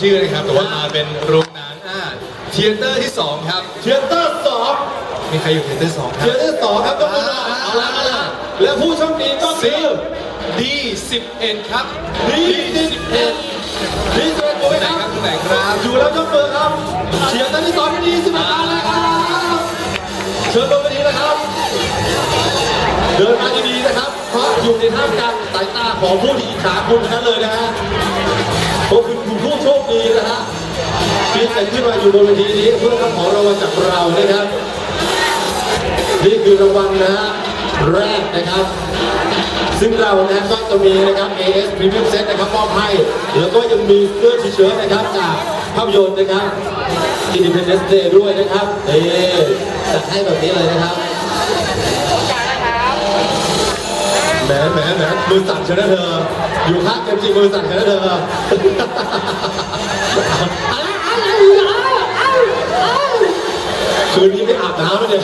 ชื่อนะครับ แต่ว่ามาเป็นโรงหนังอ่าเทเตอร์ที่สองครับเทียเตอร์สองมีใครอยู่เทเตอร์สองครัเทีบยเตอร์สองครับต้องมาเอาละเอาละและผู้โชคดีก็คืซีอดีสิบเอ็ดครับดีสิบเอ็ดดีสิบเอ็ดโอ้ยไหนครับครับตรงไหนครับ อยู่แล้วยกมือครับเชียร์ท่านที่สองที่ดีสิบเอ็ดมาแล้วครับเชิญลงไปดีนะครับ เดินมาดีๆนะครับ เพราะอยู่ในท่ามกลางสายตาของผู้ที่อิจฉาคุณทั้งนั้นเลยนะฮะ เพราคุณคือผู้โชคดีนะฮะที่จะขึ้นมาอยู่บนเวทีนี้เพื่อรับของรางวัลจากเรานะครับ นี่คือรางวัลนะฮะแรกนะครับ ซึ่งเรานะก็จะมีนะครับ AS Premium Set นะครับมอบให้ แล้วก็ยังมีเสื้อทีเชิ้ตนะครับจากภาพยนตร์นะครับ Independence Day ด้วยนะครับนี่จัดให้แบบนี้เลยนะครับ แหมแหมแหมมือสั่นเชียวนะเธอ อยู่ข้างเกมจริงมือสั่นเชียวนะเธอคืนนี้ไม่อาบน้ำแล้วเนี่ย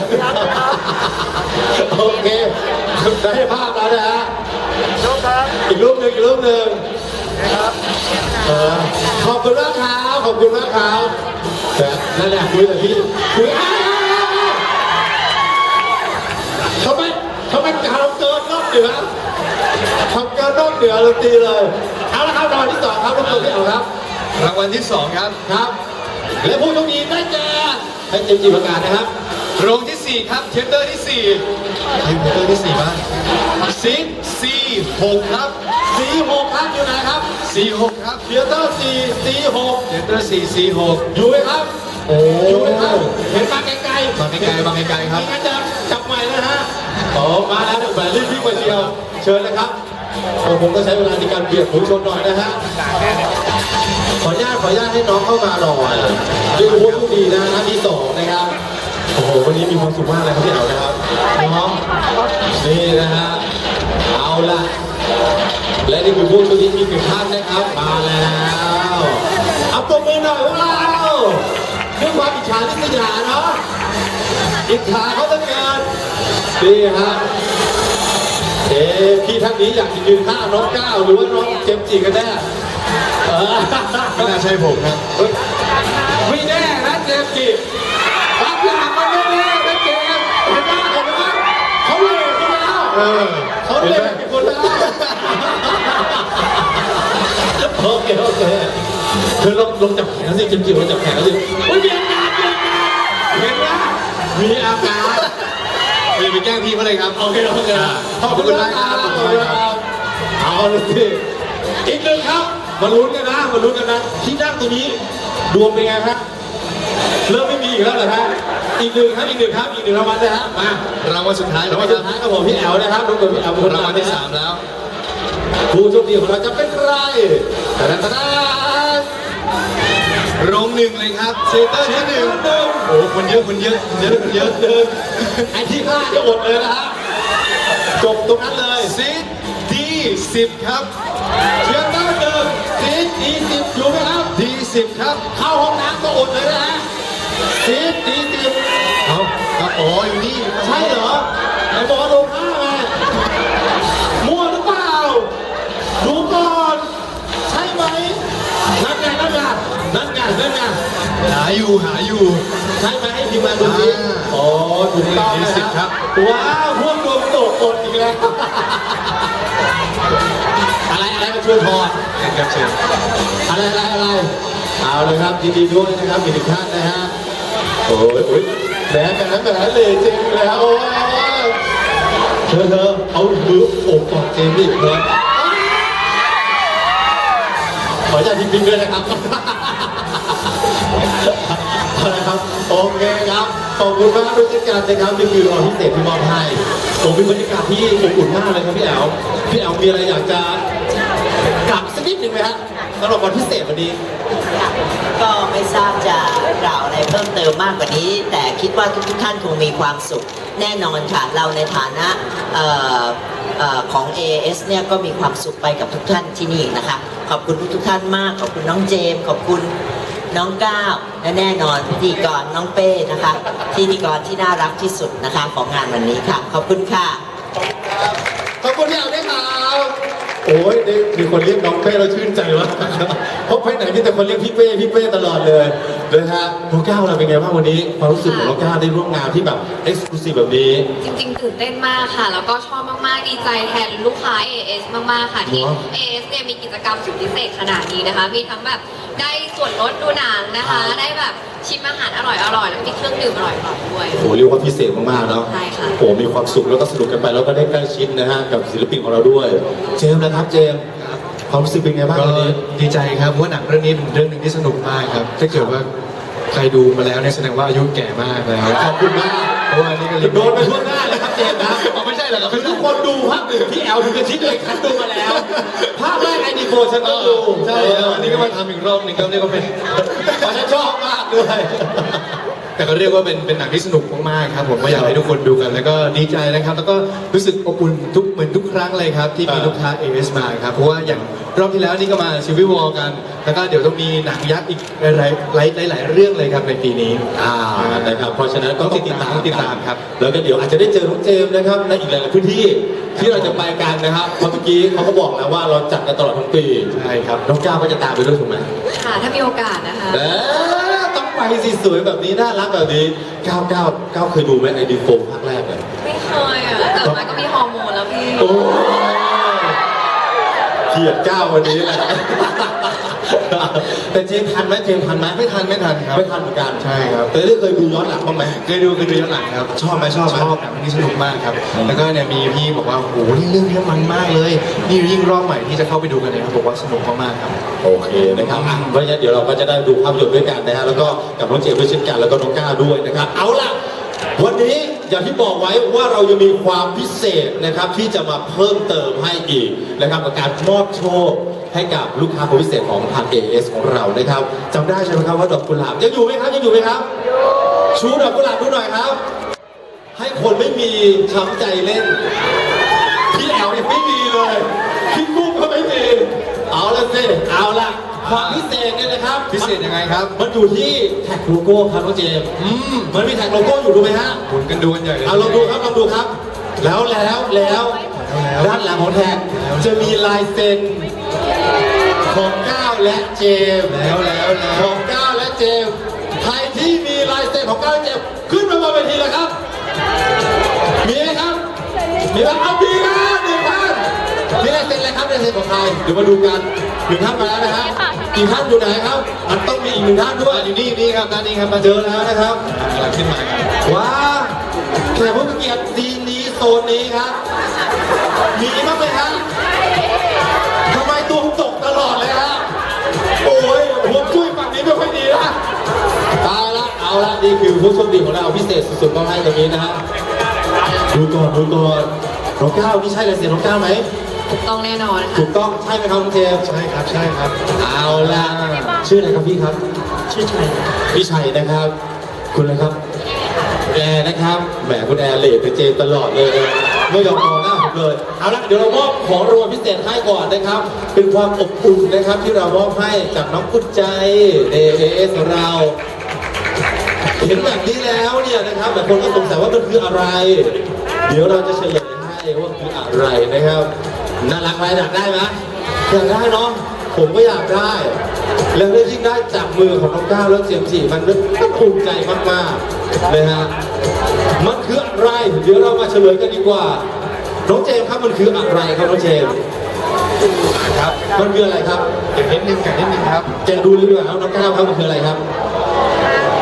โอเคได้ภาพแล้วนะฮะอีกรูปหนึ่งอีกรูปหนึ่งเออขอบคุณมากครับขอบคุณมากครับแต่นั่นแหละคุยกับพี่คุยอ้าวทำไมทำไมทำเกินนอกเหนือทำเกิ นนอกเหนือดนตรีเลยเอาละครับรางวัลที่สองครับรบกวนพี่เอาครับรางวัลที่สองครับครับ และผู้โชคดีได้แก่ให้เต็มจีประกาศนะครับโรงที่สี่ครับเทเตอร์ที่สี่ใครอยู่เทเตอร์ที่สี่บ้างซีซีหกครับสีหกครับอยู่ไหนครับซีหกครับเทียเตอร์สี่สีหกเทเตอร์สี่ซีหกอยู่ไหมครับโอ้อยู่ไหมครับเห็นมาไกลๆมาไกลๆมาไกลๆครับไม่งั้นจะจับใหม่นะฮะอ๋อมาแล้วแบบรีบวิ่งมาเดียวเชิญนะครับโอ้ ผมก็ใช้เวลาในการเบียดผู้ชนหน่อยนะฮะ ขออนุญาตขออนุญาตให้น้องเข้ามาหน่อยนี่คือผู้ดีนะท่านที่สองนะครับ โอ้โห วันนี้มีความสุขมากเลยครับพี่เอานะครับ น้อง นี่นะฮะ เอาล่ะ และนี่คือผู้ชคดีอีกหนึ่งท่านนะครับ มาแล้วเอาตัวมือหน่อยพวกเราด้วยความอิจฉาลิษยาเนาะ อิจฉาเขาตั้งเกินนี่ฮะ อ๊ะพี่ท่านนี้อยากจะยืนข้างน้องก้าวหรือว่าน้องเจมส์จีกันแน่เออไม่น่าใช่ผมครับไม่แน่นะเจมส์จีบางอย่างมันไม่แน่นะเจมส์เห็นไหมเห็นไหมเขาเลยกันแล้วเออเขาเลยกันคนแล้วโอเคโอเคเธอลองลองจับแขนสิเจมส์จีลองจับแขนสิโอ้ยมีอาการมีอาการเห็นไหมมีอาการ อย่าไปแกล้งพี่เขาเลยครับโอเคโอเคขอบคุณมากครับขอบคุณครับเอาเลยสิอีกหนึ่งครับ มาลุ้นกันนะมาลุ้นกันนะที่นั่งตรงนี้ดวงเป็นไงครับเริ่มไม่มีอีกแล้วเหรอฮะอีกหนึ่งครับอีกหนึ่งครับอีกหนึ่งรางวัลนะฮะมารางวัลสุดท้ายราแล้งววัลคสุรัดบท้ายครับผมพี่แอลนะครับรบกวนพี่แอลเป็นคนรางวัลที่นะฮะสามแล้วผู้โชคดีของเราจะเป็นใครแต่ละตา โรงหนึ่งเลยครับเทเตอร์ที่หนึ่งหนึ่งโอ้คนเยอะคนเยอะคนเยอะคนเยอะหนึ่งไอ้ที่ห้าจะอดเลยนะฮะจบตรงนั้นเลยซีดีสิบครับเชียร์ตั้งหนึ่งสีดีสิบอยู่ไหมครับดีสิบครับ เข้าห้องน้ำก็อดเลยนะฮะสีดีสิบเอาเอาอ๋ออยู่นี่ใช่เหรอไอ้บอลลงห้าไงมั่วหรือเปล่า ดูก่อน ใช่ไหมนั่นไงนั่นไงนั่นไงนั่นไง หาอยู่หาอยู่ ใช่ไหมให้ทีมงานดูสิอ่าอ๋อถูกต้องดีนะสิบครับว้าวพวกรวมตกอดอีกแล้ว อะไรอะไรมาช่วยพอครับเชิญอะไรอะไรอะไร เอาเลยครับยินดีด้วยนะครับอีกหนึ่งท่านนะฮะ โอ้ยโอ้ยแหมกันนั้นแหมเลยจริงเลยฮะโอ้ยเธอเธอเอามือโอบกอดเจมส์ดิเธอขออนุญาตทิ้งพิงด้วยนะครับ เอาละครับโอเคครับขอบคุณมากด้วยเช่นกันนะครับนี่คือรางวัลพิเศษที่มอบให้ผมเป็นบรรยากาศที่อบอุ่นมากเลยครับพี่แอลพี่แอลมีอะไรอยากจะกลับสักนิดหนึ่งไหมฮะสำหรับวันพิเศษวันนี้ ก็ไม่ทราบจะกล่าวอะไรเพิ่มเติมมากกว่านี้ แต่คิดว่าทุกๆท่านคงมีความสุข แน่นอนค่ะเราในฐานะเอ่อเอ่อของ AS เนี่ยก็มีความสุขไปกับทุกท่านที่นี่นะคะ ขอบคุณทุกๆท่านมาก ขอบคุณน้องเจมส์ขอบคุณ น้องก้าวและแน่นอนพิธีกรน้องเป้นะคะพิธีกรที่น่ารักที่สุดนะคะของงานวันนี้ค่ะ ขอบคุณค่ะ ขอบคุณที่เอาได้วยครับโอ้ยได้มีคนเรียกน้องเป้เราชื่นใจวะเพราะไปไหนมีแต่คนเรียกพี่เป้พี่เป้ตลอดเลย นะฮะน้องก้าวเราเป็นไงบ้างวันนี้ความรู้สึกของน้องก้าวได้ร่วมงานที่แบบเอ็กซ์คลูซีฟแบบนี้ จริงๆตื่นเต้นมากค่ะ แล้วก็ชอบมากๆ ดีใจแทนลูกค้า AS มากๆ ค่ะ ที่เหรอ AS เนี่ยมีกิจกรรมสุดพิเศษขนาดนี้นะคะ มีทั้งแบบได้ส่วนลดดูหนังนะคะ ได้แบบชิมอาหารอร่อยๆแล้วก็มีเครื่องดื่มอร่อยๆด้วยโอ้โหเรียกว่าพิเศษมากๆเนาะใช่ค่ะโอ้โหมีความสุขแล้วก็สนุกกันไปแล้วก็ได้ใกล้ชิดนะฮะกับศิลปินของเราด้วย เจมส์นะครับเจมส์ ความรู้สึกเป็นไงบ้างก็วันนี้ ดีใจครับเพราะว่าหนังเรื่องนี้เป็นเรื่องหนึ่งที่สนุกมากครับ ถ้าเกิดว่าใครดูมาแล้วเนี่ยแสดงว่าอายุแก่มากแล้วขอบคุณมากเพราะว่านี่ก็โดนไปทั่วหน้าเลยครับเจมส์นะอ๋อไม่ใช่เหรอครับคือทุกคนดูภาคหนึ่งที่แอลถึงจะชิดเลยคัดดูมาแล้วภาคแรกไอดีโฟฉันเอก็อดูใช่แล้วอันนี้ก็มาทำอีกรอบหนึงก็เรียกว่าเป็นเพราะฉันชอบมากด้วย แต่ก็เรียกว่าเป็นเป็นหนังที่สนุกมากๆครับผมก็อยากให้ทุกคนดูกัน แล้วก็ดีใจนะครับ แล้วก็รู้สึกอบอุ่นทุกเหมือนทุกครั้งเลยครับที่มีอ่าลูกค้า AS มาครับเพราะว่าอย่างรอบที่แล้วนี่ก็มาซีวิวอลกันแล้วก็เดี๋ยวต้องมีหนังยักษ์อีกหลายหลายหลายหลายเรื่องเลยครับในปีนี้อ่านะครับเพราะฉะนั้นก็ต้องติดตามต้องติดตามครับ แล้วก็เดี๋ยวอาจจะได้เจอน้องเจมส์นะครับในอีกหลายๆพื้นที่ที่เราจะไปกันนะครับเพราะเมื่อกี้เขาก็บอกแล้วว่าเราจัดกันตลอดทั้งปีใช่ครับน้องก้าวก็จะตามไปด้วยถูกไหมค่ะถ้ามีโอกาสนะคะ เออต้องไปสิสวยแบบนี้น่ารักแบบนี้ก้าวก้าวก้าวเคยดูไหมไอดีโฟมภาคแรกเลยไม่เคยอะเกิดมาก็มีฮอร์โมนแล้วพี่โอ้ยเกลียดก้าววันนี้แหละ แต่เจมส์ทันไหมเจมส์ทันไหมไม่ทันไม่ทันครับไม่ทันเหมือนกันใช่ครับแต่ได้เคยดูย้อนหลังบ้างไหมเคยดูเคยดูย้อนหลังครับ ชอบไหมชอบไหมชอบหนังเรื่องนี้สนุกมากครับอืมแล้วก็เนี่ยมีพี่บอกว่าโอ้โหนี่เรื่องนี้มันมากเลยนี่ยิ่งรอบใหม่ที่จะเข้าไปดูกันเนี่ยครับบอกว่าสนุกมากๆครับโอเคนะครับอะเพราะฉะนั้นเดี๋ยวเราก็จะได้ดูภาพยนตร์ด้วยกันนะฮะแล้วก็กับน้องเจมส์ด้วยเช่นกันแล้วก็น้องก้าวด้วยนะครับ เอาล่ะวันนี้ อย่างที่บอกไว้ว่าเรายังมีความพิเศษนะครับที่จะมาเพิ่มเติมให้อีกนะครับกับการมอบโชคให้กับลูกค้าคนพิเศษของทาง AS ของเรานะครับจำได้ใช่ไหมครับว่าดอกกุหลาบยังอยู่ไหมครับยังอยู่ไหมครับชูดอกกุหลาบดูหน่อยครับ ให้คนไม่มีช้ำใจเล่นพี่แอลยังไม่มีเลยพี่กุ้งก็ไม่มีเอาละสิเอาละ ความพิเศษเนี่ยนะครับพิเศษยังไงครับ มันอยู่ที่แท็กโลโก้ครับน้องเจมส์อืมมันมีแท็กโลโก้อยู่ดูไหมฮะหมุนกันดูกันใหญ่เลยเอาลองดูครับลองดูครับ แล้วแล้วแล้วด้านหลังของแท็กจะมีลายเซ็นของก้าวและเจมส์แล้วแล้วแล้ขวองก้าวและเจมส์ใครที่มีลายเซ็นของก้าวและเจมส์ขึ้นมาบนเวทีเลยครับ มีไหมครับมีไหมเอามีนะหนึ่งท่าน มีลายเซ็นอะไรครับลายเซ็นของใครเดี๋ยวมาดูกันหนึ่งท่านมาแล้วนะฮะอีกท่านอยู่ไหนครับมันต้องมีอีกหนึ่งท่านด้วยอยู่นี่นี่ครับด้านนี้ครับมาเจเจออแล้วนะครับกำลังขึ้นมาครับว้าแขกผู้มีเกียรติซีนนี้โซนนี้ครับมีบ้างไหมครับทำไมตัวผมตกตลอดเลยฮะโอ้ยผมช่วยฝั่งนี้ไม่ค่อยดีนะเอาละเอาละนี่คือผู้โชคดีของเราพิเศษสุดๆต้องให้ตรงนี้นะฮะดูก่อนดูก่อนน้องก้าวนี่ใช่ลายเซ็นน้องก้าวไหม ถูกต้องแน่นอนค่ะ ถูกต้องใช่ไหมครับน้องเจมส์ใช่ครับใช่ครับเอาละชื่ออะไรครับพี่ครับ ชื่อชัยพี่ชัยนะครับ คุณอะไรครับแอร์นะครับแหมคุณแอร์เลดกับเจมส์ตลอดเลยนะไม่ยอมมองหน้าผมเลยเอาละเดี๋ยวเรามอบของรางวัลพิเศษให้ก่อนนะครับ เป็นความอบอุ่นนะครับที่เรามอบให้จากน้องกุญใจเอเอสเราเห็นแบบนี้แล้วเนี่ยนะครับแต่คนก็สงสัยว่ามันคืออะไร เดี๋ยวเราจะเฉลยให้ว่าคืออะไรนะครับ น่ารักไหมอยากได้ไหมอยากได้เนาะผมก็อยากได้ แล้วได้ยิ่งได้จากมือของน้องก้าวแล้วเจียมจีมันก็ภูมิใจมากๆนะฮะมันคืออะไรเดี๋ยวเรามาเฉลยกันดีกว่า น้องเจมส์ครับมันคืออะไรครับน้องเจมส์ครับมันคืออะไรครับเก็บนิดนึงแกะนิดนึงครับแกะดูเลยดีกว่าครับน้องก้าวครับมันคืออะไรครับ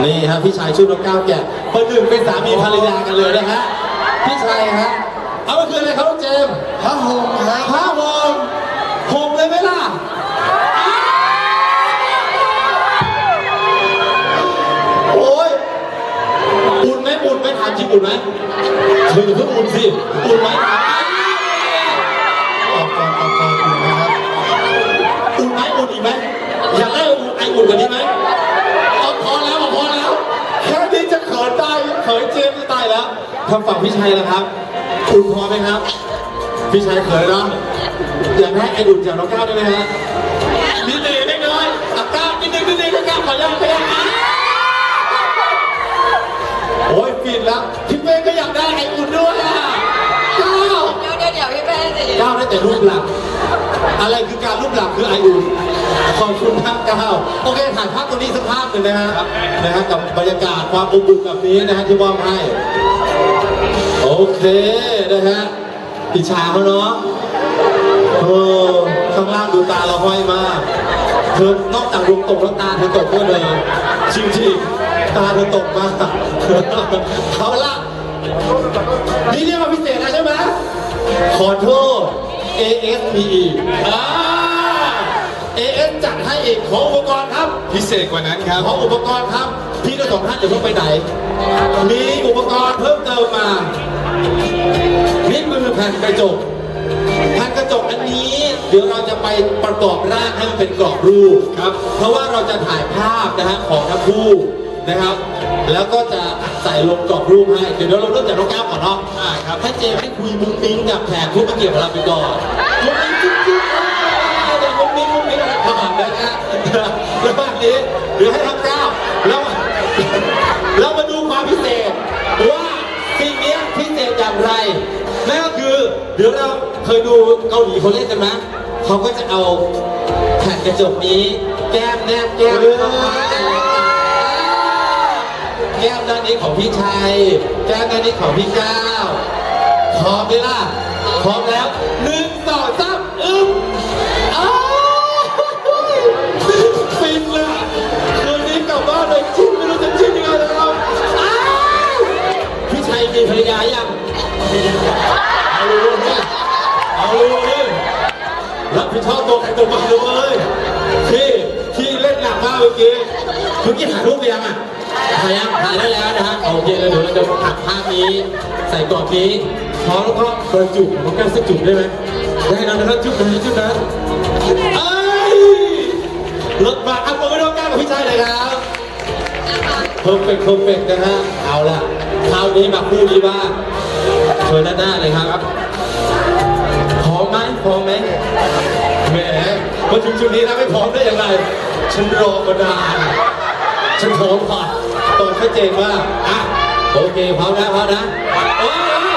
นี่ครับพี่ชายชื่อน้องก้าวแกะประหนึ่งเป็นสามีภรรยากันเลยนะฮะพี่ชายฮะ เอามันคืออะไรครับน้องเจมส์ผ้าห่มครับผ้าห่มห่มเลยไหมล่ะโอ้ยอุ่นไหมอุ่นไหมถามจริงอุ่นไหมเธออย่าเพิ่งอุ่นสิอุ่นไหมตอบก่อนตอบก่อนอุ่นนะครับอุ่นไหมอุ่นอีกไหมอยากได้อุ่นไออุ่นกว่านี้ไหมเอาพอแล้วเอาพอแล้วแค่นี้จะเขินได้เขินเจมส์จะตายแล้วทางฝั่งพี่ชัยนะครับ อุ่นพอไหมครับ พี่ชัยเขินเนาะอยากได้ไออุ่นจากน้องก้าวได้ไหมฮะนิดนึงนิดน้อยอะก้าวนิดนึงนิดนึงก้าวขอยังขอยังอะโอ้ยฟินแล้วพี่เป้ก็อยากได้ไออุ่นด้วยอะก้าวเดี๋ยวเดี๋ยวเดี๋ยวพี่เป้สิก้าวได้แต่รูปหลังอะไรคือการรูปหลักคือไออุ่นขอบคุณครับก้าวโอเคถ่ายภาพตรงนี้สักภาพหนึ่งนะฮะนะฮะกับบรรยากาศความอบอุ่นแบบนี้นะฮะที่มอบให้โอ เคนะฮะอิจฉาเขาเนาะโอ้ข้างล่างดูตาเราห้อยมาก เธอนอกจากดวงตกแล้วตาเธอตกด้วยเลยจริงๆตาเธอตกมากเอาละนี่เรียกว่าพิเศษนะใช่ไหมขอโทษ ASPE อ่า AS จัดให้อีกของอุปกรณ์ครับ พิเศษกว่านั้นครับของอุปกรณ์ครับ พี่ทั้งสองท่านจะเพิ่งไปไหน มีอุปกรณ์เพิ่มเติมมา นี่คือแผ่นกระจกแผ่นกระจกอันนี้ เดี๋ยวเราจะไปประกอบร่างให้มันเป็นกรอบรูปครับ เพราะว่าเราจะถ่ายภาพนะฮะของทั้งคู่นะครับ แล้วก็จะใส่ลงกรอบรูปให้ เดี๋ยวเราเริ่มจากน้องก้าวก่อนเนาะอ่าครับให้เจมส์ให้คุยมุ้งมิ้งกับแขกผู้มาเกี่ยวกับเราไปก่อนมุ้งมิ้งจริงๆเดี๋ยวมุ้งมิ้งมุ้งมิ้งอะไรก่อนนะฮะแล้ววันนี้เดี๋ยวให้น้องก้าวแล้วเรามาดูความพิเศษว่าสิ่งเนี้ยพิเศษอย่างไร นั่นก็คือเดี๋ยวเราเคยดูเกาหลีเขาเล่นกันไหมเขาก็จะเอาแผ่นกระจกนี้ แก้มแนบแก้มเข้ามาแก้มด้านนี้ของพี่ชัย แก้มด้านนี้ของพี่ก้าวพร้อมไหมล่ะพร้อมแล้วหนึ่ง ตัวใครตัวมันเลยเว้ยพี่พี่เล่นหนักมากเมื่อกี้เมื่อกี้ถ่ายรูปไปยังอะถ่ายยังถ่ายได้แล้วนะฮะโอเคแล้วเดี๋ยวเราจะถักภาพนี้ ใส่กรอบนี้พร้อมแล้วก็กระจุกของแก้วสักจุกได้ไหมได้นะนะครับจุกนั้นจุกนั้นเอ้ยรถมาอัพโมไม่ต้องกล้ากับพี่ชายเลยครับเพอร์เฟกต์เพอร์เฟกต์นะฮะเอาละคราวนี้มาคู่นี้บ้างเชิญด้านหน้าเลยครับพร้อมไหมพร้อมไหม มาถึงจุดนี้แล้วไม่พร้อมได้ยังไงฉันรอมานานฉันพร้อมก่อนตอนชัดเจนว่าอะโอเคพร้อมนะพร้อมนะโอ้ย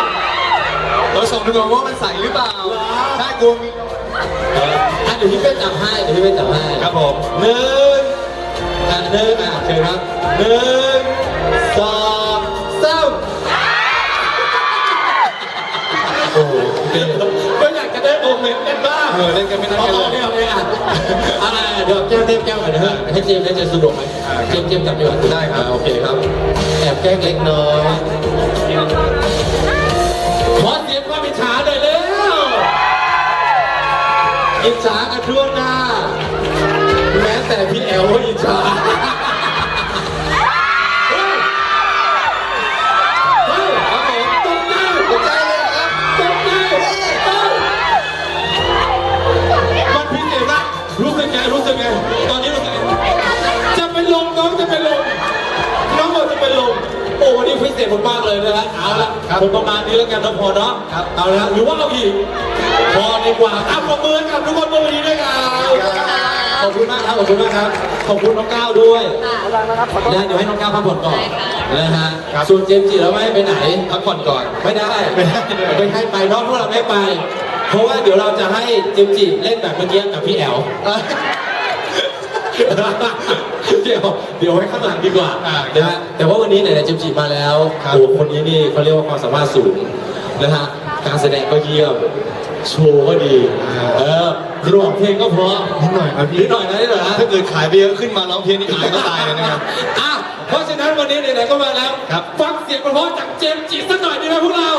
เราส่องดูก่อนว่ามันใสหรือเปล่าถ้ากลัวมีอะเดี๋ยวพี่เป็นจับให้เดี๋ยวพี่เป็นจับให้ครับผมหนึ่งอะหนึ่งอะเชิญครับหนึ่งสอง เมนต์กันบ้างเออเล่นกันไม่ได้เอานเอาเลเนี่ยเอาเนี่ยอะอะเดี๋ยวแก้มเต็มแก้มหน่อยนะฮะให้เจมส์ได้เจมส์สะดวกไหมเจมส์เจมส์จับดีกว่าได้ครับโอเคครับ แอบแกล้งเล็กน้อยขอเสียงความอิจฉาหน่อยเร็วอิจฉากันทั่วหน้า แม้แต่พี่แอลก็อิจฉา ษมากๆเลยนะฮะเอาละครับผมประมาณนี้แล้วกันนะพอเนาะครับ เอาละหรือว่าเอาอีกพอดีกว่าอะปรบมือกับทุกคนบนเวทีด้วยกันขอบคุณมากครับขอบคุณมากครับขอบคุณน้องก้าวด้วยค่ะนะเดี๋ยวให้น้องก้าวพักผ่อนก่อนได้ค่ะนะฮะครับ ส่วนเจมส์จิเราไม่ให้ไปไหน พักผ่อนก่อน ไม่ได้ไม่ได้ ไม่ให้ไปเนอกพวกเราไม่ไป เพราะว่าเดี๋ยวเราจะให้เจมส์จิเล่นแบบเมื่อกี้กับพี่แอล เดี๋ยวเดี๋ยวไว้ข้างหลังดีกว่าอ่านะฮะแต่ว่าวันนี้เนี่ยเจมส์จิมาแล้วครับ โอ้คนนี้นี่เขาเรียกว่าความสามารถสูงนะฮะการแสดงก็เยี่ยมโชว์ก็ดีเออร้องเพลงก็เพราะนิดหน่อยครับพี่นิดหน่อยนะนิดหน่อยนะ ถ้าเกิดขายไปเยอะขึ้นมาร้องเพลงนี่อายก็ตายเลยนะครับ อะเพราะฉะนั้นวันนี้ไหนๆก็มาแล้ว ครับฟังเสียงเพราะๆจากเจมส์จิสักหน่อยดีไหมพวกเรา